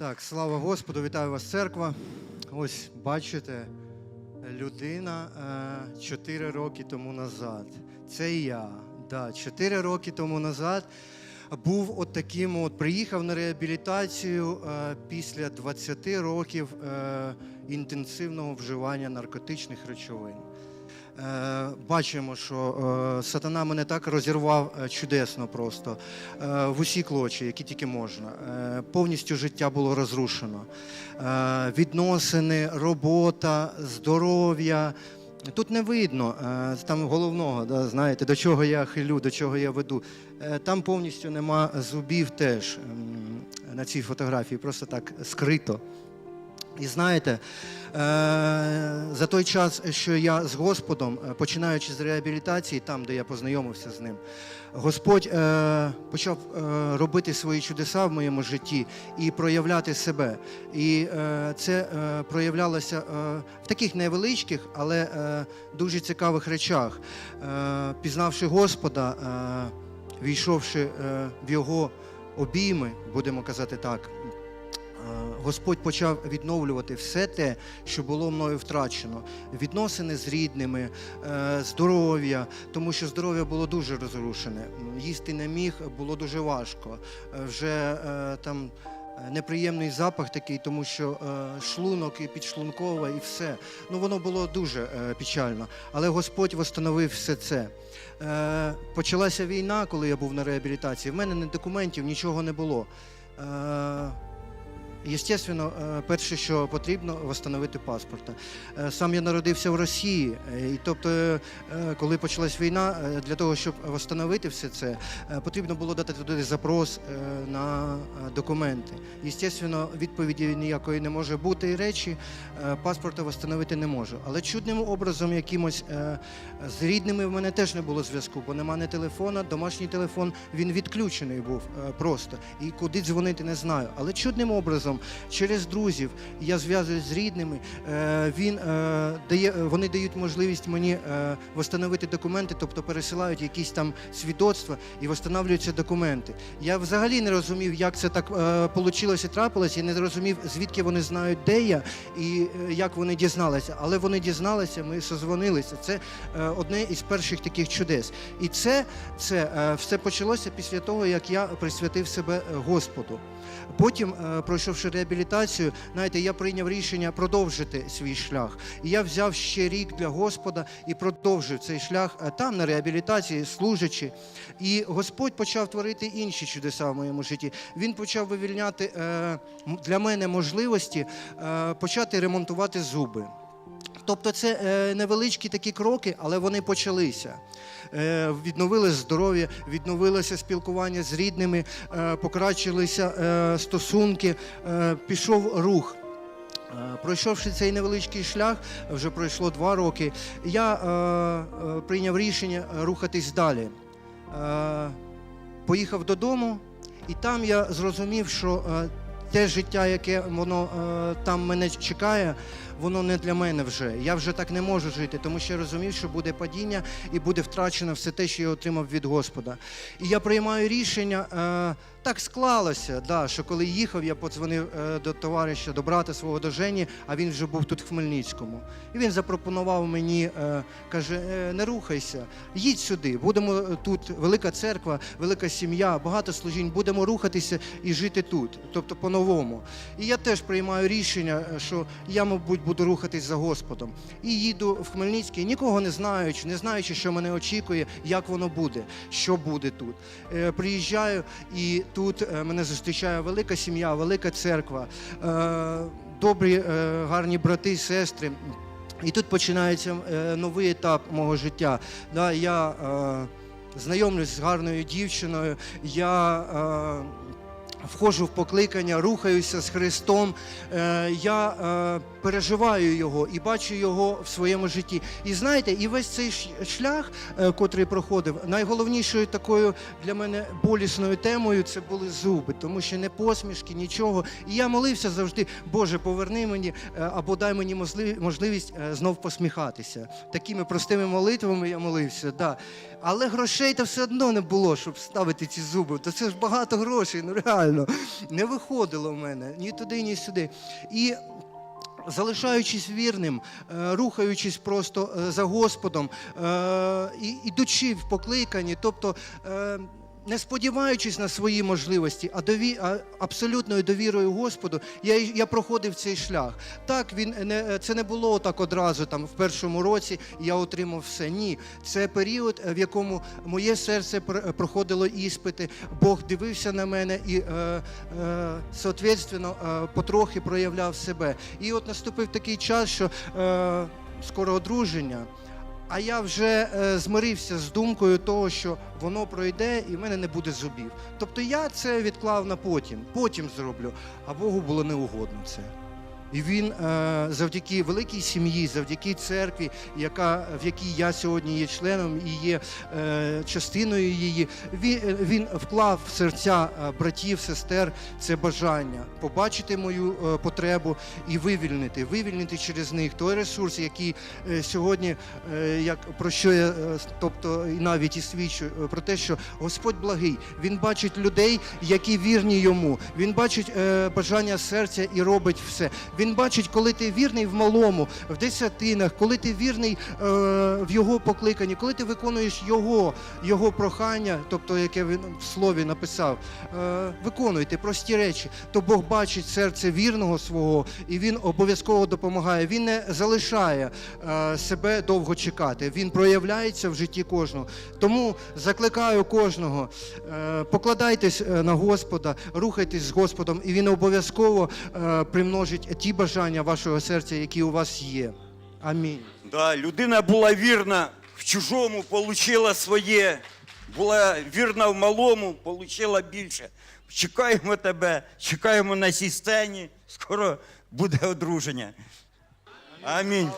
Так, слава Господу, вітаю вас, церква. Ось бачите, людина 4 роки тому назад. Це я. Да, 4 роки тому назад був от таким, от приїхав на реабілітацію е, після 20 років е, інтенсивного вживання наркотичних речовин. Е, Бачимо, що е, сатана мене так розірвав е, чудесно просто в усі клочі, які тільки можна. Повністю життя було розрушено. Відносини, робота, здоров'я. Тут не видно там головного, да, знаєте, до чого я хилю, до чого я веду. Там повністю нема зубів теж на цій фотографії, просто так скрито. І знаєте, е, за той час, що я з Господом, е, починаючи з реабілітації, там, де я познайомився з ним, Господь е, почав робити свої чудеса в моєму житті і проявляти себе. І це проявлялося в таких невеличких, але дуже цікавих речах. Пізнавши Господа, війшовши в Його обійми, будемо казати так. Господь почав відновлювати все те, що було мною втрачено. Відносини з рідними, е, здоров'я, тому що здоров'я було дуже розрушене. Їсти не міг, було дуже важко. Е, Вже е, там неприємний запах такий, тому що шлунок і підшлункова, і все. Ну воно було дуже печально. Але Господь восстановив все це. Почалася війна, коли я був на реабілітації. В мене ні документів, нічого не було. Єстественно, е, перше, що потрібно, встановити паспорта. Е, Сам я народився в Росії, е, і тобто, коли почалась війна, для того, щоб встановити все це, потрібно було дати туди запрос на документи. Єстественно, відповіді ніякої не може бути і речі, паспорта встановити не можу. Але чудним образом, якимось з рідними в мене теж не було зв'язку, бо нема ні телефона, домашній телефон він відключений був просто. І куди дзвонити не знаю. Але чудним образом, через друзів, я зв'язуюсь з рідними. е, Він е, дає, вони дають можливість мені е, встановити документи, тобто пересилають якісь там свідоцтва і встановлюються документи. Я взагалі не розумів, як це так вийшло і трапилось, і не розумів, звідки вони знають, де я і е, як вони дізналися. Але вони дізналися, ми созвонилися. Це е, одне із перших таких чудес. І це, це е, все почалося після того, як я присвятив себе е, Господу. Потім, е, пройшовши реабілітацію, знаєте, я прийняв рішення продовжити свій шлях. І я взяв ще рік для Господа і продовжив цей шлях е, там, на реабілітації, служачи. І Господь почав творити інші чудеса в моєму житті. Він почав вивільняти е, для мене можливості е, почати ремонтувати зуби. Тобто це е, невеличкі такі кроки, але вони почалися. Е, відновилося здоров'я, відновилося спілкування з рідними, е, покращилися стосунки, пішов рух. Пройшовши цей невеличкий шлях, вже пройшло два роки, я прийняв рішення рухатись далі. Поїхав додому, і там я зрозумів, що те життя, яке воно е, там мене чекає, воно не для мене вже. Я вже так не можу жити, тому що я розумів, що буде падіння і буде втрачено все те, що я отримав від Господа. І я приймаю рішення. Е, так склалося, да, що коли їхав, я подзвонив е, до товариша, до брата свого до Жені, а він вже був тут в Хмельницькому. І він запропонував мені, каже: «Е, не рухайся, їдь сюди. Будемо тут велика церква, велика сім'я, багато служінь. Будемо рухатися і жити тут, тобто по-новому. І я теж приймаю рішення, е, що я, мабуть, буду рухатись за Господом. І їду в Хмельницький, нікого не знаючи, не знаючи, що мене очікує, як воно буде, що буде тут. Е, Приїжджаю і тут е, мене зустрічає велика сім'я, велика церква, добрі, гарні брати, сестри. І тут починається новий етап мого життя. Я знайомлюсь з гарною дівчиною, я входжу в покликання, рухаюся з Христом, е, я е, переживаю його і бачу його в своєму житті. І знаєте, і весь цей шлях, е, котрий проходив, найголовнішою такою для мене болісною темою це були зуби, тому що не посмішки, нічого. І я молився завжди, Боже, поверни мені або дай мені можливість знов посміхатися. Такими простими молитвами я молився. Да. Але грошей то все одно не було, щоб ставити ці зуби. То це ж багато грошей, ну реально. Реально. Не виходило в мене ні туди, ні сюди. І залишаючись вірним, е, рухаючись просто е, за Господом, е, ідучи в покликанні, тобто. Е, Не сподіваючись на свої можливості, а дові, а абсолютною довірою Господу, я, я проходив цей шлях. Так, він не це не було так одразу, там в першому році я отримав все. Ні, це період, е, в якому моє серце пр- проходило іспити. Бог дивився на мене і е, е, соответственно, е, потрохи проявляв себе. І от наступив такий час, що е, скоро одруження. А я вже е, змирився з думкою того, що воно пройде і в мене не буде зубів. Тобто я це відклав на потім, потім зроблю, а Богу було неугодно це. І він е, завдяки великій сім'ї, завдяки церкві, яка, в якій я сьогодні є членом і є е, частиною її, він, він вклав в серця е, братів, сестер це бажання побачити мою е, потребу і вивільнити, вивільнити через них той ресурс, який е, сьогодні, е, як про що я, е, тобто і навіть і свідчу е, про те, що Господь благий, він бачить людей, які вірні йому. Він бачить е, бажання серця і робить все. Він бачить, коли ти вірний в малому, в десятинах, коли ти вірний е, в його покликанні, коли ти виконуєш його, його прохання, тобто яке він в слові написав, е, виконуйте прості речі, то Бог бачить серце вірного свого, і він обов'язково допомагає. Він не залишає е, себе довго чекати. Він проявляється в житті кожного. Тому закликаю кожного, е, покладайтесь е, на Господа, рухайтесь з Господом, і він обов'язково е, примножить ті бажання вашого серця, які у вас є. Амінь. Да, людина була вірна в чужому, отримала своє, була вірна в малому, отримала більше. Чекаємо тебе, чекаємо на цій сцені. Скоро буде одруження. Амінь.